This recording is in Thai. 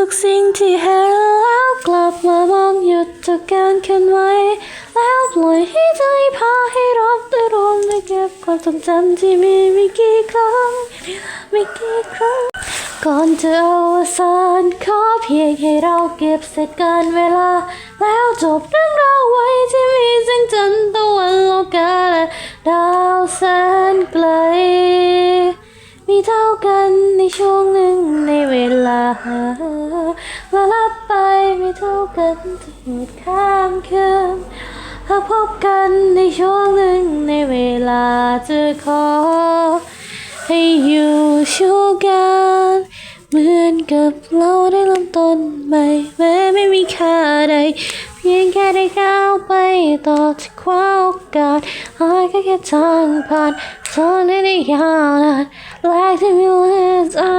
ทุกสิ่งที่เห็นแล้วกลับมามองหยุดจากการเคลื่อนไหวแล้วปล่อยให้ใจพาให้รบได้รวมได้เก็บความทรงจำที่มีไม่กี่ครั้งไม่กี่ครั้ง ก่อนจะอวสานขอเพียงให้เราเก็บเสร็จการเวลา แล้วจบเรื่องราวไว้ที่มีแสงจันทร์ตะวันโลกาและดาวแสนไกลมีเท่ากันในช่วงหนึ่งในเวลา ละลับไปไม่เท่ากันที่หมดข้ามคืนหากพบกันในช่วงหนึ่งในเวลาจะขอ ให้อยู่ช่วกันเหมือนกับเราได้เริ่มต้นใหม่แม้ไม่มีค่าใด เพียงแค่ได้ก้าวไปต่อที่คว้าโอกาสหายแค่แค่ทางผ่านตอนนี้ได้ยาวนานแลก